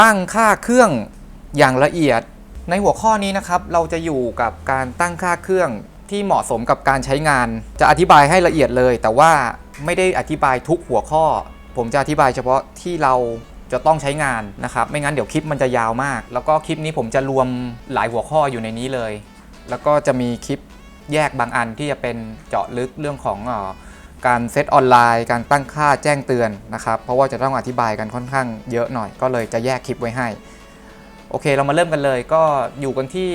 ตั้งค่าเครื่องอย่างละเอียด ในหัวข้อนี้นะครับ เราจะอยู่กับการตั้งค่าเครื่องที่เหมาะสมกับการใช้งาน จะอธิบายให้ละเอียดเลย แต่ว่าไม่ได้อธิบายทุกหัวข้อ ผมจะอธิบายเฉพาะที่เราจะต้องใช้งานนะครับ ไม่งั้นเดี๋ยวคลิปมันจะยาวมาก แล้วก็คลิปนี้ผมจะรวมหลายหัวข้ออยู่ในนี้เลย แล้วก็จะมีคลิปแยกบางอันที่จะเป็นเจาะลึกเรื่องของ การเซตออนไลน์ การตั้งค่าแจ้งเตือนนะครับ เพราะว่าจะต้องอธิบายกันค่อนข้างเยอะหน่อย ก็เลยจะแยกคลิปไว้ให้ โอเคเรามาเริ่มกันเลย ก็อยู่กันที่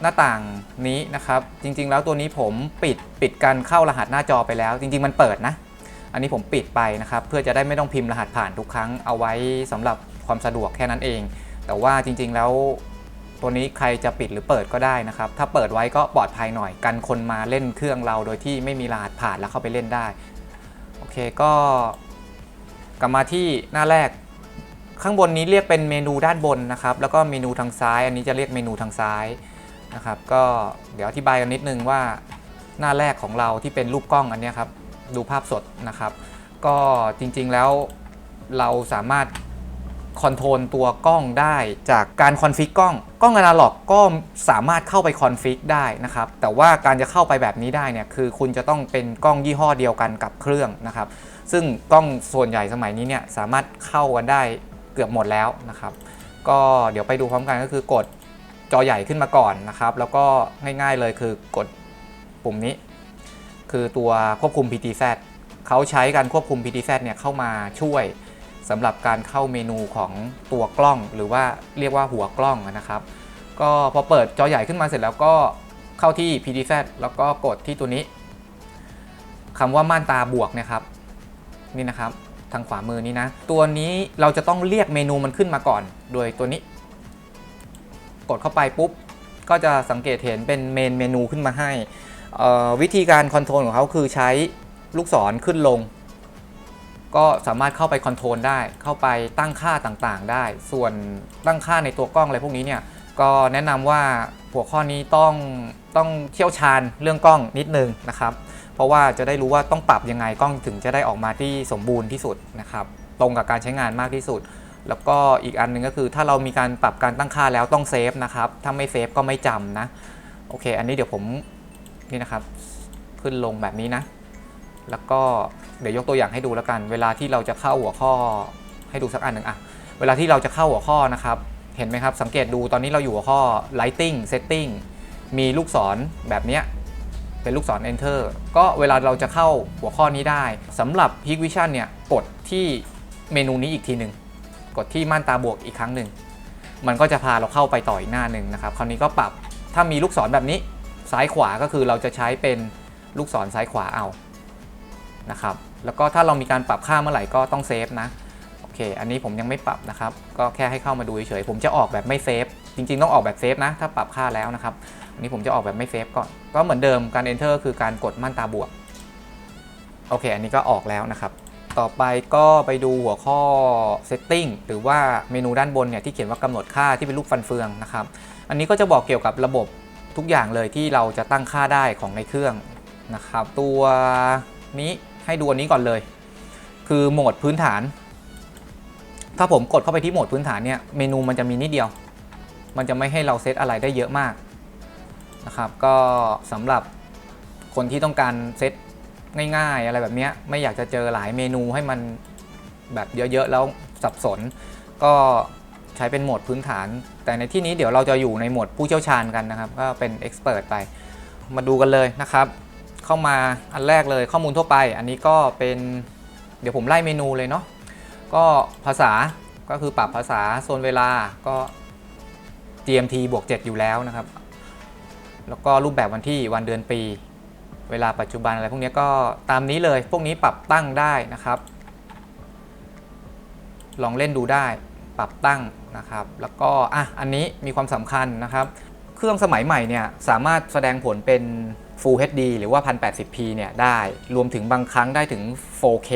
หน้าต่างนี้นะครับ จริง ๆ แล้วตัวนี้ผมปิดปิดการเข้ารหัสหน้าจอไปแล้ว จริง ๆ มันเปิดนะ อันนี้ผมปิดไปนะครับ เพื่อจะได้ไม่ต้องพิมพ์รหัสผ่านทุกครั้งเอาไว้สำหรับความสะดวกแค่นั้นเอง แต่ว่าจริง ๆ แล้ว ตัวนี้ใครจะปิดหรือเปิดก็ได้นะครับ ถ้าเปิดไว้ก็ปลอดภัยหน่อย กันคนมาเล่นเครื่องเราโดยที่ไม่มีรหัสผ่านแล้วเข้าไปเล่นได้ โอเคก็ กลับมาที่หน้าแรก ข้างบนนี้เรียกเป็นเมนูด้านบนนะครับ แล้วก็เมนูทางซ้าย อันนี้จะเรียกเมนูทางซ้ายนะครับ ก็เดี๋ยวอธิบายกันนิดนึงว่าหน้าแรกของเราที่เป็นรูปกล้องอันนี้ครับ ดูภาพสดนะครับ ก็จริงๆแล้วเราสามารถ คอนโทรลตัวกล้องได้จากการคอนฟิกกล้อง กล้องอนาล็อกก็สามารถเข้าไปคอนฟิกได้นะครับ แต่ว่าการจะเข้าไปแบบนี้ได้เนี่ยคือคุณจะต้องเป็นกล้องยี่ห้อเดียวกันกับเครื่องนะครับ ซึ่งกล้องส่วนใหญ่สมัยนี้เนี่ยสามารถเข้ากันได้เกือบหมดแล้วนะครับ ก็เดี๋ยวไปดูพร้อมกันก็คือกดจอใหญ่ขึ้นมาก่อนนะครับ แล้วก็ง่ายๆเลยคือกดปุ่มนี้ คือตัวควบคุม PTZ เขาใช้การควบคุม PTZ เนี่ยเข้ามาช่วย สำหรับการเข้าเมนูของตัวกล้อง หรือว่าเรียกว่าหัวกล้องนะครับ ก็พอเปิดจอใหญ่ขึ้นมาเสร็จแล้วก็เข้าที่ PTZ แล้วก็กดที่ตัวนี้คำว่าม่านตาบวกนะครับนี่นะครับทางขวามือนี้นะ ตัวนี้เราจะต้องเรียกเมนูมันขึ้นมาก่อน โดยตัวนี้ กดเข้าไปปุ๊บ ก็จะสังเกตเห็นเป็นเมนเมนูขึ้นมาให้ วิธีการคอนโทรลของเขาคือใช้ลูกศรขึ้นลง ก็สามารถเข้าไปคอนโทรลได้ เข้าไปตั้งค่าต่างๆได้ ส่วนตั้งค่าในตัวกล้องอะไรพวกนี้เนี่ยก็แนะนำว่าหัวข้อนี้ต้องต้องเชี่ยวชาญเรื่องกล้องนิดนึงนะครับ เพราะว่าจะได้รู้ว่าต้องปรับยังไงกล้องถึงจะได้ออกมาที่สมบูรณ์ที่สุดนะครับ ตรงกับการใช้งานมากที่สุด แล้วก็อีกอันหนึงก็คือถ้าเรามีการปรับการตั้งค่าแล้วต้องเซฟนะครับ ถ้าไม่เซฟก็ไม่จำนะ โอเค อันนี้เดี๋ยวผมนี่นะครับ ขึ้นลงแบบนี้นะ แล้วก็เดี๋ยวยกตัวอย่างให้ดูแล้วกัน เวลาที่เราจะเข้าหัวข้อให้ดูสักอันหนึ่งอะเวลาที่เราจะเข้าหัวข้อนะครับ เห็นไหมครับ สังเกตดูตอนนี้เราอยู่หัวข้อ lighting setting มีลูกศรแบบเนี้ยเป็นลูกศร enter ก็เวลาเราจะเข้าหัวข้อนี้ได้สำหรับ Peak Vision เนี่ยกดที่เมนูนี้อีกทีหนึ่งกดที่ม่านตาบวกอีกครั้งหนึ่งมันก็จะพาเราเข้าไปต่ออีกหน้าหนึ่งนะครับ คราวนี้ก็ปรับถ้ามีลูกศรแบบนี้ ซ้ายขวาก็คือเราจะใช้เป็นลูกศรซ้ายขวาเอา นะครับแล้วก็ถ้าเรามีการปรับค่าเมื่อไหร่ก็ต้องเซฟนะโอเค อันนี้ผมยังไม่ปรับนะครับ ก็แค่ให้เข้ามาดูเฉยๆผมจะออกแบบไม่เซฟจริงๆ ต้องออกแบบเซฟนะ ถ้าปรับค่าแล้วนะครับ อันนี้ผมจะออกแบบไม่เซฟก่อน ก็เหมือนเดิมการ enter คือการกดม่านตาบวก โอเค อันนี้ก็ออกแล้วนะครับ ต่อไปก็ไปดูหัวข้อ setting หรือว่าเมนูด้านบนเนี่ยที่เขียนว่ากำหนดค่าที่เป็นรูปฟันเฟืองนะครับ อันนี้ก็จะบอกเกี่ยวกับระบบทุกอย่างเลยที่เราจะตั้งค่าได้ของในเครื่องนะครับ ตัวนี้ ให้ดูอันนี้ก่อนเลย คือโหมดพื้นฐาน ถ้าผมกดเข้าไปที่โหมดพื้นฐานเนี่ยเมนูมันจะมีนิดเดียว มันจะไม่ให้เราเซตอะไรได้เยอะมากนะครับ ก็สำหรับคนที่ต้องการเซตง่ายๆ อะไรแบบเนี้ยไม่อยากจะเจอหลายเมนูให้มันแบบเยอะๆ แล้วสับสน ก็ใช้เป็นโหมดพื้นฐาน แต่ในที่นี้เดี๋ยวเราจะอยู่ในโหมดผู้เชี่ยวชาญกันนะครับ ก็เป็น Expert ไป มาดูกันเลยนะครับ เข้ามาอันแรกเลยข้อมูลทั่วไป อันนี้ก็เป็นเดี๋ยวผมไล่เมนูเลยเนาะก็ภาษาก็คือปรับภาษาโซนเวลาก็ GMT บวก 7 อยู่แล้วนะครับ แล้วก็รูปแบบวันที่วันเดือนปี เวลาปัจจุบันอะไรพวกนี้ก็ตามนี้เลย พวกนี้ปรับตั้งได้นะครับ ลองเล่นดูได้ปรับตั้งนะครับ แล้วก็อะอันนี้มีความสำคัญนะครับ เครื่องสมัยใหม่เนี่ยสามารถแสดงผลเป็น Full HD หรือว่า 1080p เนี่ยได้รวมถึงบางครั้งได้ถึง 4K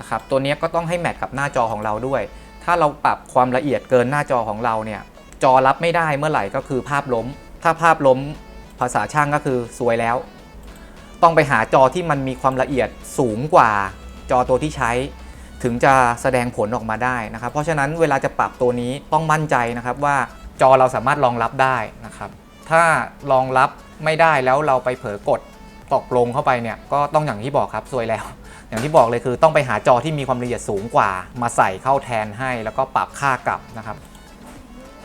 นะครับตัวนี้ก็ต้องให้แมทกับหน้าจอของเราด้วย ถ้าเราปรับความละเอียดเกินหน้าจอของเราเนี่ยจอรับไม่ได้เมื่อไหร่ก็คือภาพล้ม ถ้าภาพล้มภาษาช่างก็คือสวยแล้ว ต้องไปหาจอที่มันมีความละเอียดสูงกว่าจอตัวที่ใช้ ถึงจะแสดงผลออกมาได้นะครับ เพราะฉะนั้นเวลาจะปรับตัวนี้ต้องมั่นใจนะครับว่าจอเราสามารถรองรับได้นะครับ ถ้ารองรับ ไม่ได้แล้วเราไปเผลอกดตกลงเข้าไปเนี่ยก็ต้องอย่างที่บอกครับซวยแล้ว อย่างที่บอกเลยคือต้องไปหาจอที่มีความละเอียดสูงกว่า มาใส่เข้าแทนให้แล้วก็ปรับค่ากลับนะครับ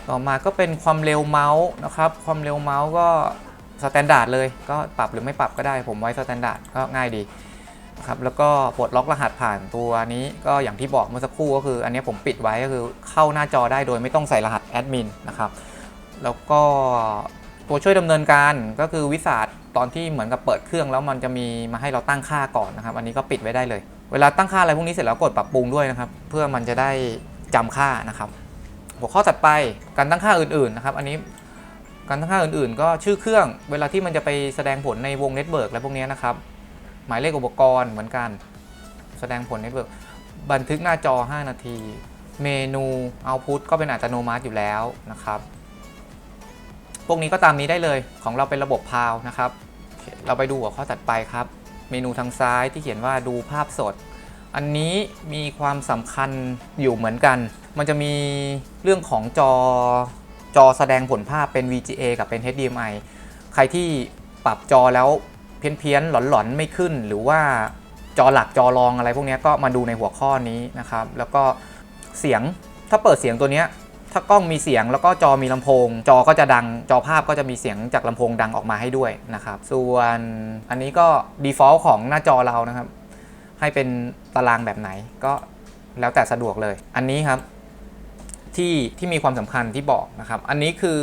ต่อมาก็เป็นความเร็วเมาส์นะครับ ความเร็วเมาส์ก็สแตนดาร์ดเลยก็ปรับหรือไม่ปรับก็ได้ผมไว้สแตนดาร์ดก็ง่ายดีครับแล้วก็ปลดล็อกรหัสผ่านตัวนี้ก็อย่างที่บอกเมื่อสักครู่ก็คือ อันนี้ผมปิดไว้ก็คือเข้าหน้าจอได้โดยไม่ต้องใส่รหัสแอดมินนะครับแล้วก็ ตัวช่วยดำเนินการก็คือวิสาดตอนที่เหมือนกับเปิดเครื่องแล้วมันจะมีมาให้เราตั้งค่าก่อนนะครับ อันนี้ก็ปิดไว้ได้เลย เวลาตั้งค่าอะไรพวกนี้เสร็จแล้วกดปรับปรุงด้วยนะครับ เพื่อมันจะได้จำค่านะครับ หัวข้อถัดไปการตั้งค่าอื่นๆนะครับ อันนี้การตั้งค่าอื่นๆ ก็ชื่อเครื่องเวลาที่มันจะไปแสดงผลในวงเน็ตเบิร์กอะไรพวกนี้นะครับ หมายเลขอุปกรณ์เหมือนกัน แสดงผลเน็ตเบิร์กบันทึกหน้าจอ 5 นาที เมนูเอาพุตก็เป็นอัตโนมัติอยู่แล้วนะครับ พวกนี้ก็ตามนี้ได้เลยของเราเป็นระบบพาวนะครับ เราไปดูหัวข้อถัดไปครับ เมนูทางซ้ายที่เขียนว่าดูภาพสด อันนี้มีความสำคัญอยู่เหมือนกัน มันจะมีเรื่องของจอจอแสดงผลภาพเป็น VGA กับเป็น HDMI ใครที่ปรับจอแล้วเพี้ยนๆ หลอนๆ ไม่ขึ้น หรือว่าจอหลักจอรองอะไรพวกนี้ก็มาดูในหัวข้อนี้นะครับ แล้วก็เสียงถ้าเปิดเสียงตัวเนี้ย ถ้ากล้องมีเสียงแล้วก็จอมีลำโพง จอก็จะดังจอภาพก็จะมีเสียงจากลำโพงดังออกมาให้ด้วยนะครับ ส่วนอันนี้ก็ default ของหน้าจอเรานะครับ ให้เป็นตารางแบบไหนก็แล้วแต่สะดวกเลย อันนี้ครับที่ที่มีความสำคัญที่บอกนะครับ อันนี้คือ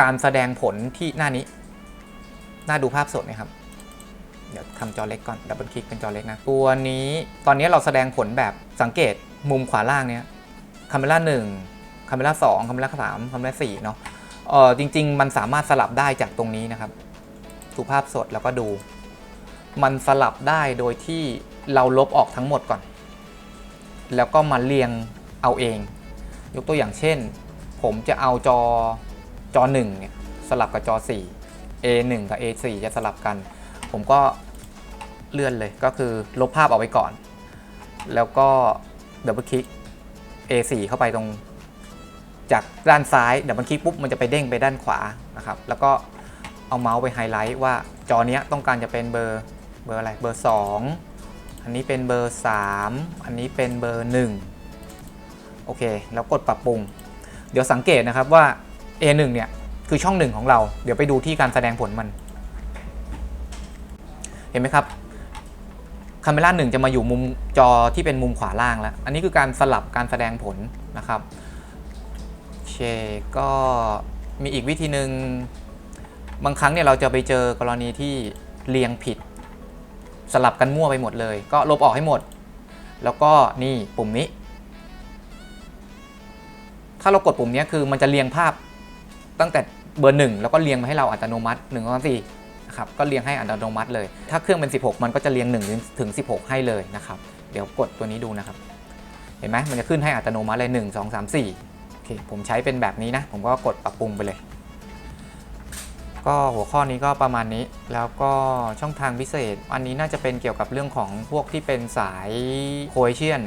การแสดงผลที่หน้านี้ หน้าดูภาพสดนะครับ เดี๋ยวทำจอเล็กก่อนดับเบิลคลิกเป็นจอเล็กนะ ตัวนี้ตอนนี้เราแสดงผลแบบสังเกตมุมขวาล่างเนี้ยคาเมล่าหนึ่ง คาเมล่าสองคาเมล่าสามคาเมล่าสี่เนาะเออจริง ๆ มันสามารถสลับได้จากตรงนี้นะครับดูภาพสดแล้วก็ดู มันสลับได้โดยที่เราลบออกทั้งหมดก่อน แล้วก็มาเรียงเอาเอง ยกตัวอย่างเช่น ผมจะเอาจอจอ1เนี่ยสลับกับจอ 4 A1 กับ A4 จะสลับกัน ผมก็เลื่อนเลยก็คือลบภาพเอาไว้ก่อน แล้วก็ดับเบิลคลิก A4 เข้าไปตรง จากด้านซ้ายเดับเบิลคลิกปุ๊บมันจะไปเด้งไปด้านขวานะครับแล้วก็เอาเมาส์ไปไฮไลท์ว่าจอเนี้ยต้องการจะเป็นเบอร์เบอร์อะไรเบอร์ 2 อันนี้เป็นเบอร์ 3 อันนี้เป็นเบอร์ 1 โอเค แล้วกดปรับปรุง เดี๋ยวสังเกตนะครับว่า A1 เนี่ยคือช่องหนึ่งของเรา เดี๋ยวไปดูที่การแสดงผลมัน เห็นไหมครับคาเมล่าหนึ่งจะมาอยู่มุมจอที่เป็นมุมขวาล่างแล้ว อันนี้คือการสลับการแสดงผลนะครับ เคก็มีอีกวิธีหนึ่งบางครั้งเนี่ยเราจะไปเจอกรณีที่เรียงผิด สลับกันมั่วไปหมดเลย ก็ลบออกให้หมด แล้วก็นี่ปุ่มนี้ ถ้าเรากดปุ่มนี้คือมันจะเรียงภาพตั้งแต่เบอร์หนึ่งแล้วก็เรียงมาให้เราอัตโนมัติ1 2 3 4นะครับก็เรียงให้อัตโนมัติเลย ถ้าเครื่องเป็น 16 มันก็จะเรียง1ถึง16 ให้เลยนะครับ เดี๋ยวกดตัวนี้ดูนะครับ เห็นไหมมันจะขึ้นให้อัตโนมัติเลย 1 2 3 4โอ เคผมใช้เป็นแบบนี้นะ ผมก็กดปรับปรุงไปเลย ก็หัวข้อนี้ก็ประมาณนี้ แล้วก็ช่องทางพิเศษ อันนี้น่าจะเป็นเกี่ยวกับเรื่องของพวกที่เป็นสายโคเอเชียน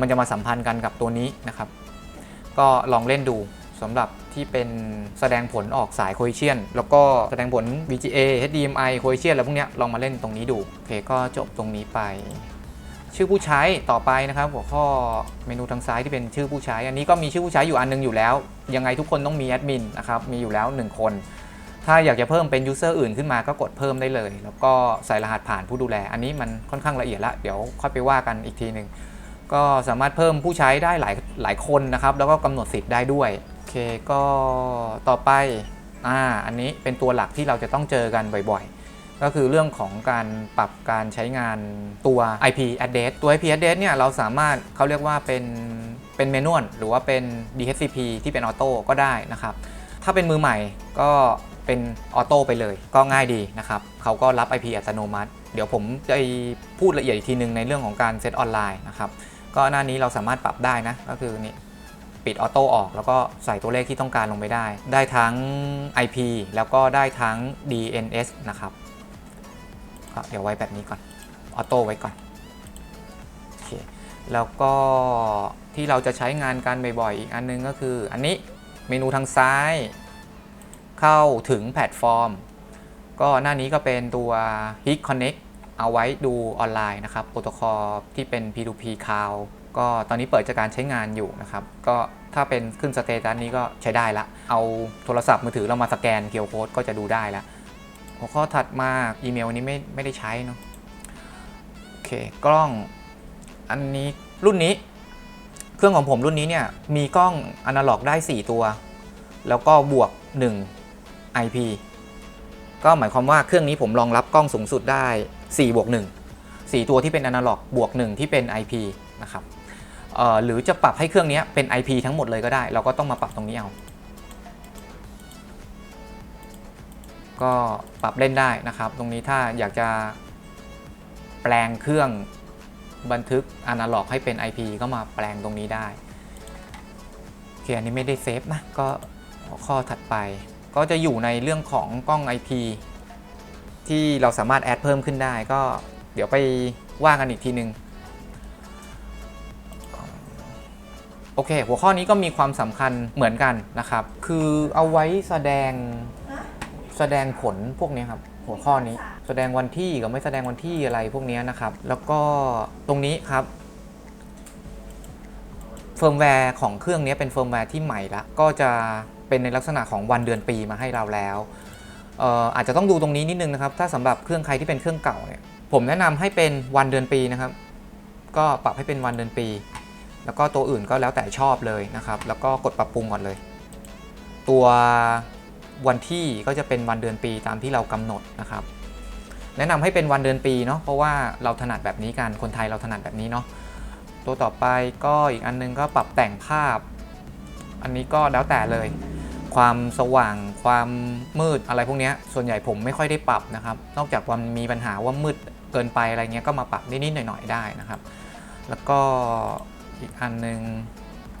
มันจะมาสัมพันธ์กันกับตัวนี้นะครับ ก็ลองเล่นดูสำหรับที่เป็นแสดงผลออกสายโคเอเชียน แล้วก็แสดงผล VGA HDMI โคเอเชียนอะไรพวกนี้ลองมาเล่นตรงนี้ดู โอเคก็จบตรงนี้ไป ชื่อผู้ใช้ต่อไปนะครับ หัวข้อเมนูทางซ้ายที่เป็นชื่อผู้ใช้ อันนี้ก็มีชื่อผู้ใช้อยู่อันนึงอยู่แล้ว ยังไงทุกคนต้องมีแอดมินนะครับมีอยู่แล้ว 1 คน ถ้าอยากจะเพิ่มเป็นยูเซอร์อื่นขึ้นมาก็กดเพิ่มได้เลย แล้วก็ใส่รหัสผ่านผู้ดูแล อันนี้มันค่อนข้างละเอียดละเดี๋ยวค่อยไปว่ากันอีกทีหนึ่งก็สามารถเพิ่มผู้ใช้ได้หลายหลายคนนะครับ แล้วก็กำหนดสิทธิ์ได้ด้วยโอเคก็ต่อไปอ่าอันนี้เป็นตัวหลักที่เราจะต้องเจอกันบ่อยๆ ก็คือเรื่องของการปรับการใช้งานตัว IP address ตัว IP address เนี่ยเราสามารถเขาเรียกว่าเป็นเป็นเมนวลหรือว่าเป็น DHCP ที่เป็นออโต้ก็ได้นะครับ ถ้าเป็นมือใหม่ก็เป็นออโต้ไปเลย ก็ง่ายดีนะครับเขาก็รับ IP อัตโนมัติ เดี๋ยวผมจะพูดละเอียดอีกทีหนึ่งในเรื่องของการเซตออนไลน์นะครับก็หน้านี้เราสามารถปรับได้นะ ก็คือนี่ปิดออโต้ออก แล้วก็ใส่ตัวเลขที่ต้องการลงไปได้ ได้ทั้ง IP แล้วก็ได้ทั้ง DNS นะครับ ก็เดี๋ยวไว้แบบนี้ก่อน ออโต้ไว้ก่อนโอเคแล้วก็ที่เราจะใช้งานกันบ่อยๆ อีกอันนึงก็คือ อันนี้เมนูทางซ้าย เข้าถึงแพลตฟอร์ม ก็หน้านี้ก็เป็นตัว Hit Connect เอาไว้ดูออนไลน์นะครับโปรโตคอลที่เป็น P2P Cloud ก็ตอนนี้เปิดจากการใช้งานอยู่นะครับ ก็ถ้าเป็นขึ้นสเตตัสนี้ก็ใช้ได้ละ เอาโทรศัพท์มือถือเรามาสแกนเคียวโค้ดก็จะดูได้แล้ว หัวข้อถัดมาอีเมลอันนี้ไม่ไม่ได้ใช้เนาะโอเคกล้องอันนี้รุ่นนี้ เครื่องของผมรุ่นนี้เนี่ยมีกล้องอนาล็อกได้ 4 ตัว แล้วก็บวก 1 IP ก็หมายความว่าเครื่องนี้ผมรองรับกล้องสูงสุดได้4บวก1 4 ตัวที่เป็นอนาล็อกบวก 1 ที่เป็น IP นะครับเอ่อหรือจะปรับให้เครื่องนี้เป็น IP ทั้งหมดเลยก็ได้ เราก็ต้องมาปรับตรงนี้เอา ก็ปรับเล่นได้นะครับ ตรงนี้ถ้าอยากจะแปลงเครื่องบันทึกอนาล็อกให้เป็น IP ก็มาแปลงตรงนี้ได้โอเคอันนี้ไม่ได้เซฟนะก็ข้อถัดไป ก็จะอยู่ในเรื่องของกล้อง IP ที่เราสามารถแอดเพิ่มขึ้นได้ก็เดี๋ยวไปว่ากันอีกทีนึงโอเค หัวข้อนี้ก็มีความสำคัญเหมือนกันนะครับ คือเอาไว้แสดง แสดงผลพวกนี้ครับหัวข้อนี้แสดงวันที่กับไม่แสดงวันที่อะไรพวกนี้นะครับ แล้วก็ตรงนี้ครับเฟิร์มแวร์ของเครื่องนี้เป็นเฟิร์มแวร์ที่ใหม่ละก็จะเป็นในลักษณะของวันเดือนปีมาให้เราแล้วอออาจจะต้องดูตรงนี้นิดนึงนะครับ ถ้าสำหรับเครื่องใครที่เป็นเครื่องเก่าเนี่ยผมแนะนำให้เป็นวันเดือนปีนะครับ ก็ปรับให้เป็นวันเดือนปี แล้วก็ตัวอื่นก็แล้วแต่ชอบเลยนะครับ แล้วก็กดปรับปรุงก่อนเลย ตัว วันที่ก็จะเป็นวันเดือนปีตามที่เรากำหนดนะครับ แนะนำให้เป็นวันเดือนปีเนาะเพราะว่าเราถนัดแบบนี้กันคนไทยเราถนัดแบบนี้เนาะตัวต่อไปก็อีกอันนึงก็ปรับแต่งภาพ อันนี้ก็แล้วแต่เลย ความสว่างความมืดอะไรพวกเนี้ยส่วนใหญ่ผมไม่ค่อยได้ปรับนะครับ นอกจากวันมีปัญหาว่ามืดเกินไปอะไรเงี้ยก็มาปรับนิดๆหน่อยๆได้นะครับ แล้วก็อีกอันนึง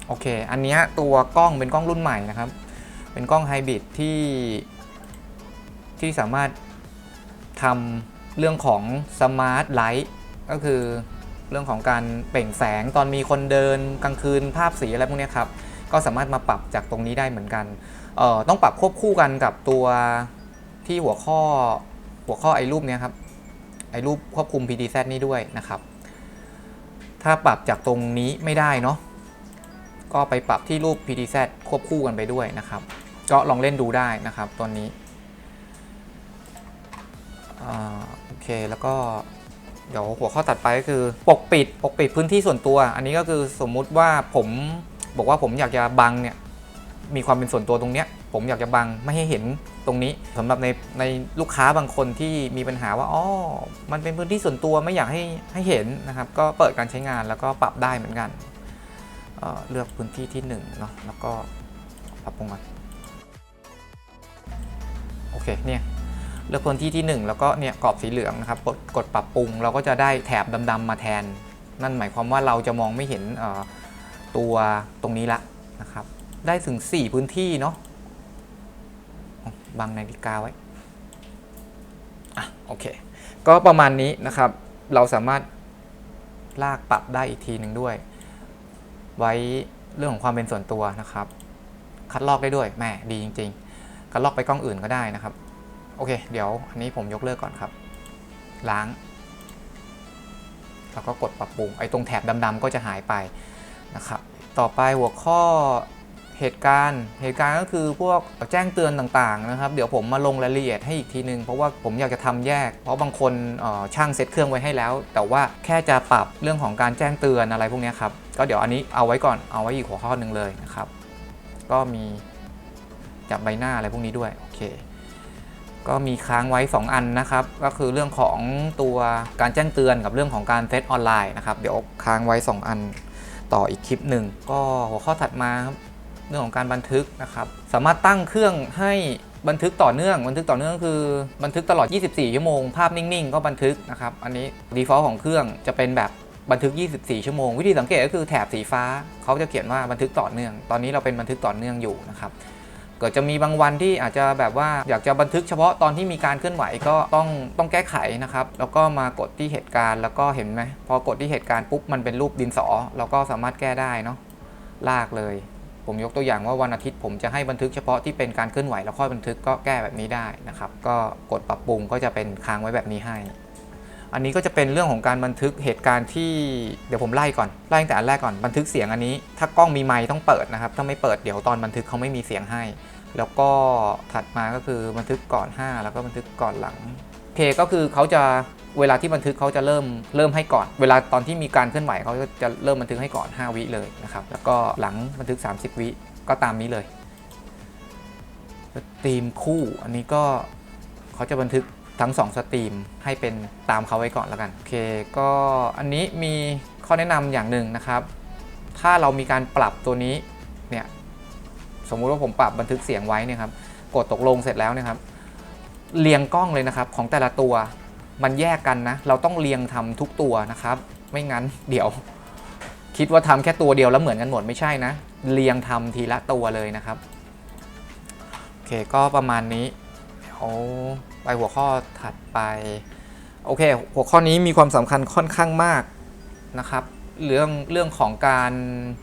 โอเค อันนี้ตัวกล้องเป็นกล้องรุ่นใหม่นะครับ เป็นกล้องไฮบริดที่ที่สามารถทำเรื่องของสมาร์ทไลท์ก็คือเรื่องของการเปล่งแสงตอนมีคนเดินกลางคืนภาพสีอะไรพวกนี้ครับ ก็สามารถมาปรับจากตรงนี้ได้เหมือนกันเอ่อต้องปรับควบคู่กันกับตัวที่หัวข้อหัวข้อไอ้รูปเนี้ยครับ ไอ้รูปควบคุม PDZ นี้ด้วยนะครับ ถ้าปรับจากตรงนี้ไม่ได้เนาะก็ไปปรับที่รูป PTZ ควบคู่กันไปด้วยนะครับ ก็ลองเล่นดูได้นะครับตัวนี้โอเคแล้วก็เดี๋ยวหัวข้อตัดไปก็คือปกปิดปกปิดพื้นที่ส่วนตัว อันนี้ก็คือสมมุติว่าผมบอกว่าผมอยากจะบังเนี่ยมีความเป็นส่วนตัวตรงเนี้ยผมอยากจะบังไม่ให้เห็นตรงนี้สำหรับในในลูกค้าบางคนที่มีปัญหาว่าอ๋อมันเป็นพื้นที่ส่วนตัวไม่อยากให้ให้เห็นนะครับ ก็เปิดการใช้งานแล้วก็ปรับได้เหมือนกันเเลือกพื้นที่ที่1เนาะแล้วก็ปรับปรุงก่อน โอเคเนี่ยเลือกพื้นที่ที่ 1 แล้วก็เนี่ยกรอบสีเหลืองนะครับกดกดปรับปรุง เราก็จะได้แถบดำๆมาแทน นั่นหมายความว่าเราจะมองไม่เห็นตัวตรงนี้ละนะครับ ได้ถึง 4 พื้นที่เนาะบังนาฬิกาไว้อะโอเค ก็ประมาณนี้นะครับ เราสามารถลากปรับได้อีกทีหนึ่งด้วย ไว้เรื่องของความเป็นส่วนตัวนะครับ คัดลอกได้ด้วยแม่ดีจริง ๆ คัดลอกไปกล้องอื่นก็ได้นะครับ โอเค เดี๋ยวอันนี้ผมยกเลิกก่อนครับ ล้าง แล้วก็กดปรับปรุง ไอ้ตรงแถบดำๆก็จะหายไปนะครับ ต่อไปหัวข้อเหตุการณ์เหตุการณ์ก็คือพวกแจ้งเตือนต่างๆนะครับ เดี๋ยวผมมาลงรายละเอียดให้อีกทีนึง เพราะว่าผมอยากจะทำแยก เพราะบางคนช่างเซตเครื่องไว้ให้แล้ว แต่ว่าแค่จะปรับเรื่องของการแจ้งเตือนอะไรพวกนี้ครับ ก็เดี๋ยวอันนี้เอาไว้ก่อนเอาไว้อีกหัวข้อหนึ่งเลยนะครับ ก็มี จับใบหน้าอะไรพวกนี้ด้วยโอเคก็มีค้างไว้ 2 อันนะครับ ก็คือเรื่องของตัวการแจ้งเตือนกับเรื่องของการเซตออนไลน์นะครับ เดี๋ยวค้างไว้ 2 อันต่ออีกคลิปหนึ่ง ก็หัวข้อถัดมาครับเรื่องของการบันทึกนะครับ สามารถตั้งเครื่องให้บันทึกต่อเนื่อง บันทึกต่อเนื่องก็คือ บันทึกตลอด 24 ชั่วโมง ภาพนิ่งๆ ก็บันทึกนะครับ อันนี้ default ของเครื่องจะเป็นแบบบันทึก 24 ชั่วโมง วิธีสังเกตก็คือแถบสีฟ้าเขาจะเขียนว่าบันทึกต่อเนื่อง ตอนนี้เราเป็นบันทึกต่อเนื่องอยู่นะครับ กิดจะมีบางวันที่อาจจะแบบว่าอยากจะบันทึกเฉพาะตอนที่มีการเคลื่อนไหวก็ต้องต้องแก้ไขนะครับ แล้วก็มากดที่เหตุการณ์แล้วก็เห็นไหมพอกดที่เหตุการณ์ปุ๊บมันเป็นรูปดินสอ เราก็สามารถแก้ได้เนาะลากเลย ผมยกตัวอย่างว่าวันอาทิตย์ผมจะให้บันทึกเฉพาะที่เป็นการเคลื่อนไหวแล้วค่อยบันทึกก็แก้แบบนี้ได้นะครับ ก็กดปรับปรุงก็จะเป็นค้างไว้แบบนี้ให้ อันนี้ก็จะเป็นเรื่องของการบันทึกเหตุการณ์ที่เดี๋ยวผมไล่ก่อนไล่ตั้งแต่อันแรกก่อนบันทึกเสียงอันนี้ ถ้ากล้องมีไมค์ต้องเปิดนะครับ ถ้าไม่เปิดเดี๋ยวตอนบันทึกเขาไม่มีเสียงให้ แล้วก็ถัดมาก็คือบันทึกก่อน 5 แล้วก็บันทึกก่อนหลังโอเคก็คือเขาจะเวลาที่บันทึกเขาจะเริ่มเริ่มให้ก่อน เวลาตอนที่มีการเคลื่อนไหวเขาจะเริ่มบันทึกให้ก่อน 5 วิเลยนะครับ แล้วก็หลังบันทึก 30 วิก็ตามนี้เลยสตรีมคู่อันนี้ก็เขาจะบันทึก ทั้ง2สตรีมให้เป็นตามเขาไว้ก่อนแล้วกันโอเคก็อันนี้มีข้อแนะนำอย่างหนึ่งนะครับ ถ้าเรามีการปรับตัวนี้เนี่ยสมมุติว่าผมปรับบันทึกเสียงไว้เนี่ยครับกดตกลงเสร็จแล้วเนะครับเรียงกล้องเลยนะครับของแต่ละตัวมันแยกกันนะ เราต้องเรียงทำทุกตัวนะครับ ไม่งั้นเดี๋ยว คิดว่าทำแค่ตัวเดียวแล้วเหมือนกันหมดไม่ใช่นะ เรียงทำทีละตัวเลยนะครับโอเคก็ประมาณนี้เดี๋ยว ไปหัวข้อถัดไปโอเค หัวข้อนี้มีความสำคัญค่อนข้างมากนะครับ เรื่องเรื่องของการ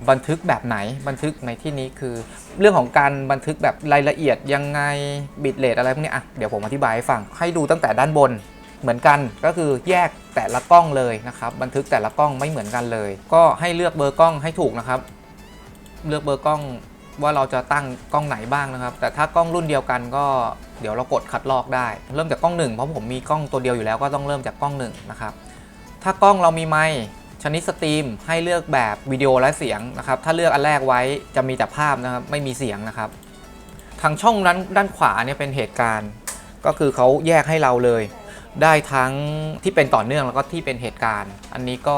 บันทึกแบบไหนบันทึกในที่นี้คือ เรื่องของการบันทึกแบบรายละเอียดยังไงบิตเรทอะไรพวกนี้อะเดี๋ยวผมอธิบายให้ฟังให้ดูตั้งแต่ด้านบนเหมือนกันก็คือแยกแต่ละกล้องเลยนะครับ บันทึกแต่ละกล้องไม่เหมือนกันเลย ก็ให้เลือกเบอร์กล้องให้ถูกนะครับ เลือกเบอร์กล้อง ว่าเราจะตั้งกล้องไหนบ้างนะครับ แต่ถ้ากล้องรุ่นเดียวกันก็เดี๋ยวเรากดคัดลอกได้ เริ่มจากกล้องหนึ่งเพราะผมมีกล้องตัวเดียวอยู่แล้วก็ต้องเริ่มจากกล้องหนึ่งนะครับถ้ากล้องเรามีไมค์ชนิดสตรีมให้เลือกแบบวิดีโอและเสียงนะครับถ้าเลือกอันแรกไว้จะมีแต่ภาพนะครับไม่มีเสียงนะครับ ทางช่องนั้นด้านขวาเนี่ยเป็นเหตุการณ์ ก็คือเขาแยกให้เราเลย ได้ทั้งที่เป็นต่อเนื่องแล้วก็ที่เป็นเหตุการณ์ อันนี้ก็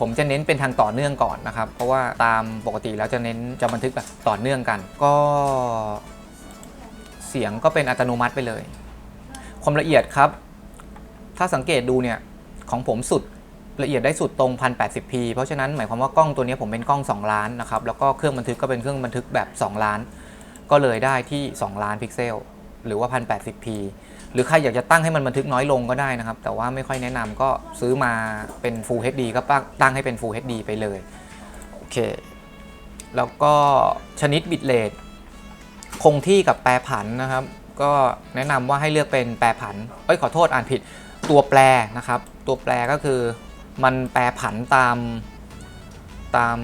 ผมจะเน้นเป็นทางต่อเนื่องก่อนนะครับ เพราะว่าตามปกติแล้วจะเน้นจะบันทึกแบบต่อเนื่องกัน ก็เสียงก็เป็นอัตโนมัติไปเลย ความละเอียดครับ ถ้าสังเกตดูเนี่ยของผมสุดละเอียดได้สุดตรง 1080p เพราะฉะนั้นหมายความว่ากล้องตัวนี้ผมเป็นกล้อง 2 ล้านนะครับ แล้วก็เครื่องบันทึกก็เป็นเครื่องบันทึกแบบ 2 ล้าน ก็เลยได้ที่ 2 ล้านพิกเซล หรือว่า 1080p หรือใครอยากจะตั้งให้มันบันทึกน้อยลงก็ได้นะครับ แต่ว่าไม่ค่อยแนะนำก็ซื้อมาเป็น Full HD ก็ตั้งให้เป็น Full HD ไปเลยโอเคแล้วก็ชนิดบิตเรทคงที่กับแปรผันนะครับ ก็แนะนำว่าให้เลือกเป็นแปรผันเอ้ยขอโทษอ่านผิดตัวแปรนะครับ ตัวแปรก็คือมันแปรผันตามตาม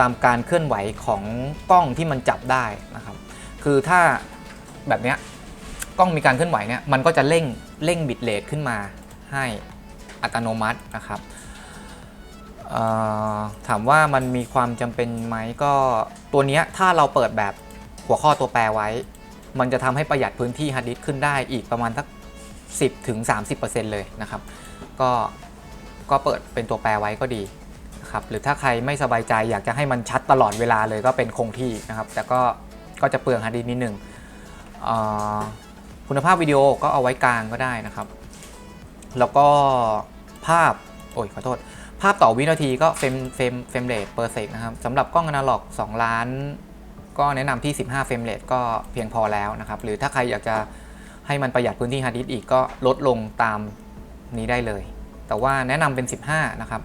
ตามการเคลื่อนไหวของกล้องที่มันจับได้นะครับ คือถ้า แบบเนี้ยกล้องมีการเคลื่อนไหวเนี่ยมันก็จะเร่งเร่งบิตเรทขึ้นมาให้อัตโนมัตินะครับถามว่ามันมีความจำเป็นไหมก็ตัวนี้ถ้าเราเปิดแบบหัวข้อตัวแปรไว้ มันจะทำให้ประหยัดพื้นที่ฮาร์ดดิสก์ขึ้นได้อีกประมาณสัก 10ถึง30%เลยนะครับ ก็ก็เปิดเป็นตัวแปรไว้ก็ดีนะครับหรือถ้าใครไม่สบายใจอยากจะให้มันชัดตลอดเวลาเลยก็เป็นคงที่นะครับ แต่ก็ก็จะเปลืองฮาร์ดดิสก์นิดนึงเอ่อ คุณภาพวิดีโอก็เอาไว้กลางก็ได้นะครับ แล้วก็ภาพ โอ้ยขอโทษ ภาพต่อวินาทีก็เฟรมเฟรมเฟรมเรทเปอร์เซกนะครับสำหรับกล้องอนาล็อก 2 ล้าน ก็แนะนำที่ 15 เฟรมเรทก็เพียงพอแล้วนะครับ หรือถ้าใครอยากจะให้มันประหยัดพื้นที่ฮาร์ดดิสก์อีกก็ลดลงตามนี้ได้เลย แต่ว่าแนะนำเป็น 15 นะครับ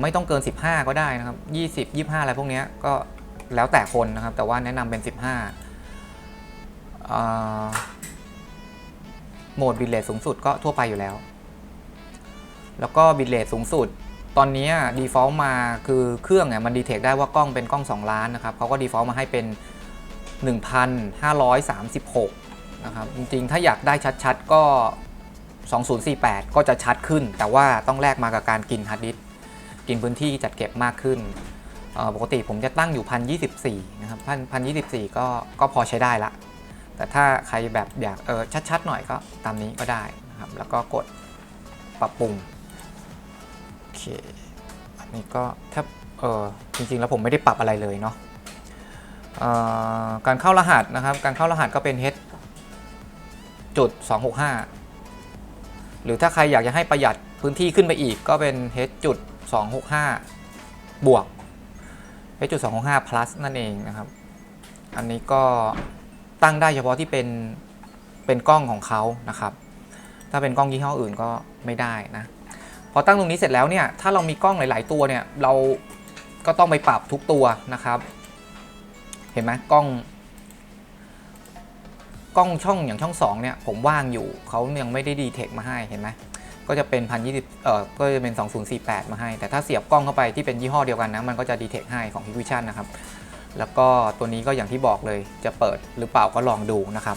ไม่ต้องเกิน 15 ก็ได้นะครับ 20 25 อะไรพวกนี้ก็แล้วแต่คนนะครับ แต่ว่าแนะนำเป็น 15 โหมดบิตเรทสูงสุดก็ทั่วไปอยู่แล้ว แล้วก็บิตเรทสูงสุด ตอนนี้ default มาคือเครื่องเนี่ยมันดีเทคได้ว่ากล้องเป็นกล้อง 2 ล้านนะครับเขาก็ default มาให้เป็น 1,536 นะครับ จริงๆ ถ้าอยากได้ชัดๆ ก็ 2048 ก็จะชัดขึ้น แต่ว่าต้องแลกมากับการกินฮาร์ดดิสก์กินพื้นที่จัดเก็บมากขึ้นปกติผมจะตั้งอยู่ 1,024 นะครับ 1,024 ก็ก็พอใช้ได้ละ แต่ถ้าใครแบบอยากเออชัดๆหน่อยก็ตามนี้ก็ได้นะครับ แล้วก็กดปรับปรุงโอเคอันนี้ก็ถ้าเออจริงๆแล้วผมไม่ได้ปรับอะไรเลยเนาะเอ่อการเข้ารหัสนะครับ การเข้ารหัสก็เป็น h จุด265 หรือถ้าใครอยากจะให้ประหยัดพื้นที่ขึ้นไปอีกก็เป็น h จุด265 บวก h จุด265 plus นั่นเองนะครับ อันนี้ก็ ตั้งได้เฉพาะที่เป็นเป็นกล้องของเขานะครับ ถ้าเป็นกล้องยี่ห้ออื่นก็ไม่ได้นะพอตั้งตรงนี้เสร็จแล้วเนี่ยถ้าเรามีกล้องหลาย ๆ ตัวเนี่ยเราก็ต้องไปปรับทุกตัวนะครับ เห็นไหมกล้อง กล้องช่องอย่างช่องสองเนี่ยผมว่างอยู่เขายังไม่ได้ดีเทคมาให้เห็นไหมก็จะเป็นพันยี่สิบเอ่อก็จะเป็น 2048 มาให้ แต่ถ้าเสียบกล้องเข้าไปที่เป็นยี่ห้อเดียวกันนะ มันก็จะดีเทคให้ของ Hikvision นะครับ แล้วก็ตัวนี้ก็อย่างที่บอกเลยจะเปิดหรือเปล่าก็ลองดูนะครับ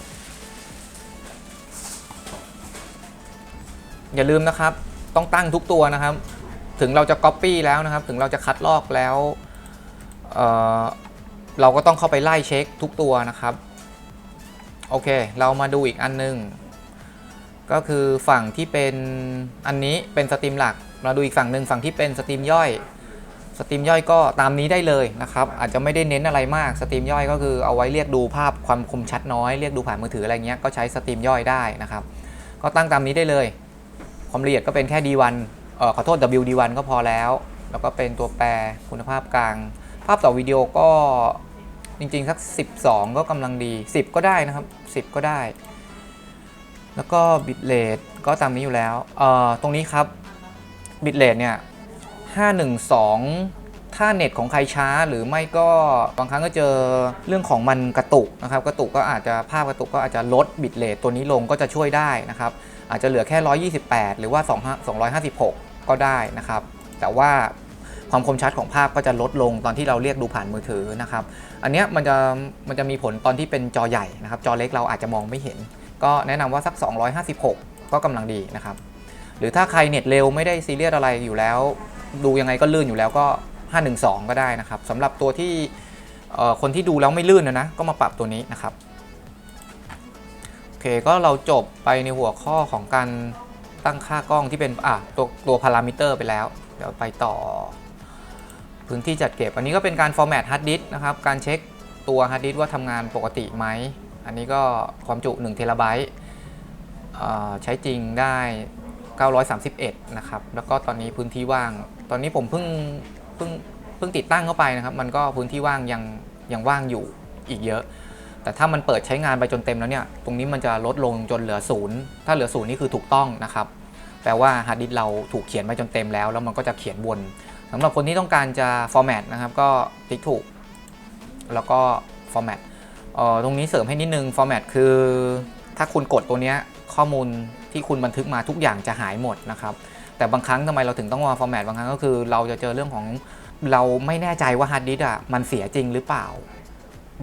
อย่าลืมนะครับต้องตั้งทุกตัวนะครับ ถึงเราจะ Copy แล้วนะครับ ถึงเราจะคัดลอกแล้วเเราก็ต้องเข้าไปไล่เช็คทุกตัวนะครับ โอเค เรามาดูอีกอันนึง ก็คือฝั่งที่เป็นอันนี้เป็นสตรีมหลักมาดูอีกฝั่งหนึ่งฝั่งที่เป็นสตรีมย่อย สตรีมย่อยก็ตามนี้ได้เลยนะครับอาจจะไม่ได้เน้นอะไรมากสตรีมย่อยก็คือเอาไว้เรียกดูภาพความคมชัดน้อยเรียกดูผ่านมือถืออะไรเงี้ยก็ใช้สตรีมย่อยได้นะครับก็ตั้งตามนี้ได้เลย ความละเอียดก็เป็นแค่ D1 เอ่อขอโทษ WD1 ก็พอแล้ว แล้วก็เป็นตัวแปรคุณภาพกลาง ภาพต่อวิดีโอก็จริงๆ สัก 12 ก็กำลังดี 10 ก็ได้นะครับ 10 ก็ได้ แล้วก็บิตเลทก็ตามนี้อยู่แล้วเอ่อตรงนี้ครับบิตเลทเนี่ย 512 ถ้าเน็ตของใครช้าหรือไม่ก็บางครั้งก็เจอเรื่องของมันกระตุกนะครับ กระตุกก็อาจจะภาพกระตุกก็อาจจะลดบิตเลทตัวนี้ลงก็จะช่วยได้นะครับ อาจจะเหลือแค่ 128 หรือว่า 256 ก็ได้นะครับ แต่ว่าความคมชัดของภาพก็จะลดลงตอนที่เราเรียกดูผ่านมือถือนะครับ อันนี้มันจะมันจะมีผลตอนที่เป็นจอใหญ่นะครับ จอเล็กเราอาจจะมองไม่เห็น ก็แนะนำว่าสัก 256 ก็กำลังดีนะครับ หรือถ้าใครเน็ตเร็วไม่ได้ซีเรียสอะไรอยู่แล้ว ดูยังไงก็ลื่นอยู่แล้วก็ 512 ก็ได้นะครับสำหรับตัวที่คนที่ดูแล้วไม่ลื่นนะนะก็มาปรับตัวนี้นะครับโอเคก็เราจบไปในหัวข้อของการตั้งค่ากล้องที่เป็นอะตัวตัวพารามิเตอร์ไปแล้ว เดี๋ยวไปต่อ พื้นที่จัดเก็บ อันนี้ก็เป็นการฟอร์แมตฮาร์ดดิสนะครับ การเช็คตัวฮาร์ดดิสว่าทำงานปกติไหม อันนี้ก็ความจุ1เทราไบต์ใช้จริงได้ 931 นะครับ แล้วก็ตอนนี้พื้นที่ว่าง ตอนนี้ผมเพิ่งเพิ่งเพิ่งติดตั้งเข้าไปนะครับ มันก็พื้นที่ว่างยังยังว่างอยู่อีกเยอะ แต่ถ้ามันเปิดใช้งานไปจนเต็มแล้วเนี่ย ตรงนี้มันจะลดลงจนเหลือศูนย์ถ้าเหลือศูนย์นี่คือถูกต้องนะครับ แปลว่าฮาร์ดดิสเราถูกเขียนไปจนเต็มแล้ว แล้วมันก็จะเขียนวนสำหรับคนที่ต้องการจะฟอร์แมตนะครับ ก็ติ๊กถูก แล้วก็ฟอร์แมตอ่อตรงนี้เสริมให้นิดนึงฟอร์แมตคือถ้าคุณกดตัวเนี้ยข้อมูล ที่คุณบันทึกมาทุกอย่างจะหายหมดนะครับ แต่บางครั้งทำไมเราถึงต้องมาฟอร์แมตบางครั้งก็คือเราจะเจอเรื่องของเราไม่แน่ใจว่าฮาร์ดดิสก์อะมันเสียจริงหรือเปล่า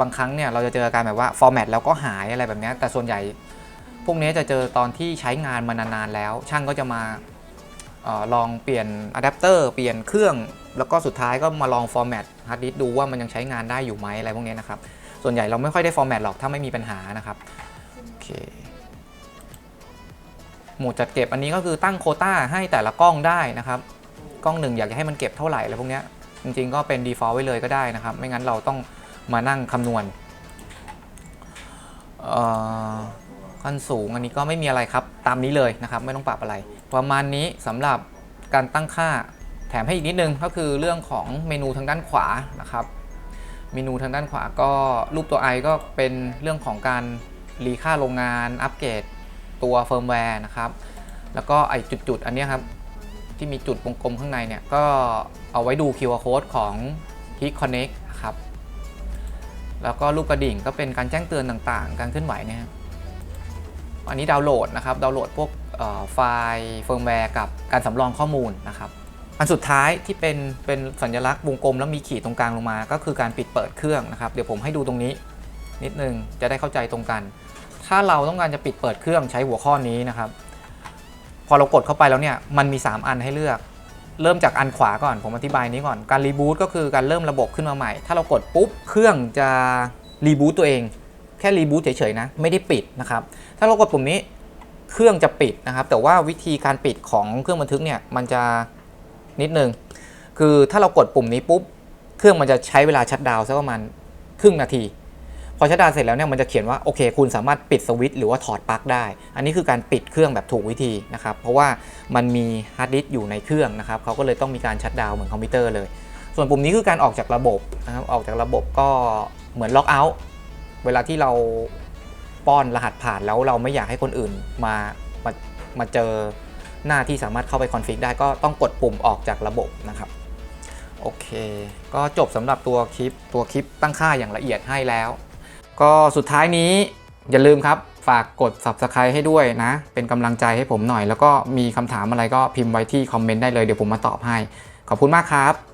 บางครั้งเนี่ยเราจะเจอการแบบว่าฟอร์แมตแล้วก็หายอะไรแบบนี้แต่ส่วนใหญ่ พวกนี้จะเจอตอนที่ใช้งานมานานๆแล้ว ช่างก็จะมาออลองเปลี่ยนอะแดปเตอร์เปลี่ยนเครื่อง แล้วก็สุดท้ายก็มาลองฟอร์แมตฮาร์ดดิสก์ดูว่ามันยังใช้งานได้อยู่ไหมอะไรพวกนี้นะครับ ส่วนใหญ่เราไม่ค่อยได้ฟอร์แมตหรอกถ้าไม่มีปัญหานะครับโอเค หมดจัดเก็บอันนี้ก็คือตั้งโคต้าให้แต่ละกล้องได้นะครับ กล้องหนึ่งอยากจะให้มันเก็บเท่าไหร่อะไรพวกนี้จริงๆก็เป็น default ไว้เลยก็ได้นะครับ ไม่งั้นเราต้องมานั่งคำนวณเอ่อขั้นสูงอันนี้ก็ไม่มีอะไรครับตามนี้เลยนะครับ ไม่ต้องปรับอะไร ประมาณนี้สำหรับการตั้งค่าแถมให้อีกนิดนึงก็คือเรื่องของเมนูทางด้านขวานะครับ เมนูทางด้านขวาก็รูปตัว i ก็เป็นเรื่องของการรีค่าโรงงานอัปเกรด ตัวเฟิร์มแวร์นะครับ แล้วก็ไอจุดๆ อันนี้ครับที่มีจุดวงกลมข้างในเนี่ย ก็เอาไว้ดู QR code ของ Heat Connect นะครับ แล้วก็รูปกระดิ่งก็เป็นการแจ้งเตือนต่างๆ การเคลื่อนไหวนี่ยครับอันนี้ดาวน์โหลดนะครับ ดาวน์โหลดพวกไฟล์เฟิร์มแวร์กับการสำรองข้อมูลนะครับ อันสุดท้ายที่เป็นเป็นสัญลักษณ์วงกลมแล้วมีขีดตรงกลางลงมา ก็คือการปิดเปิดเครื่องนะครับ เดี๋ยวผมให้ดูตรงนี้นิดนึงจะได้เข้าใจตรงกัน ถ้าเราต้องการจะปิดเปิดเครื่องใช้หัวข้อนี้นะครับ พอเรากดเข้าไปแล้วเนี่ยมันมี 3 อันให้เลือก เริ่มจากอันขวาก่อนผมอธิบายนี้ก่อนการรีบูตก็คือการเริ่มระบบขึ้นมาใหม่ ถ้าเรากดปุ๊บเครื่องจะรีบูตตัวเอง แค่รีบูตเฉยๆนะไม่ได้ปิดนะครับถ้าเรากดปุ่มนี้เครื่องจะปิดนะครับ แต่ว่าวิธีการปิดของเครื่องบันทึกเนี่ยมันจะนิดนึงคือถ้าเรากดปุ่มนี้ปุ๊บ เครื่องมันจะใช้เวลาชัดดาวน์สักประมาณครึ่งนาที พอชัดดาวน์เสร็จแล้วเนี่ยมันจะเขียนว่าโอเค คุณสามารถปิดสวิตช์หรือว่าถอดปลั๊กได้ อันนี้คือการปิดเครื่องแบบถูกวิธีนะครับ เพราะว่ามันมีฮาร์ดดิสก์อยู่ในเครื่องนะครับเขาก็เลยต้องมีการชัดดาวเหมือนคอมพิวเตอร์เลย ส่วนปุ่มนี้คือการออกจากระบบนะครับออกจากระบบก็เหมือนล็อกเอาท์เวลาที่เราป้อนรหัสผ่านแล้วเราไม่อยากให้คนอื่นมามามาเจอหน้าที่สามารถเข้าไปคอนฟิกได้ก็ต้องกดปุ่มออกจากระบบนะครับโอเค ก็จบสำหรับตัวคลิปตัวคลิปตั้งค่าอย่างละเอียดให้แล้ว ก็สุดท้ายนี้อย่าลืมครับ ฝากกด subscribe ให้ด้วยนะ เป็นกำลังใจให้ผมหน่อย แล้วก็มีคำถามอะไรก็พิมพ์ไว้ที่คอมเมนต์ได้เลยเดี๋ยวผมมาตอบให้ ขอบคุณมากครับ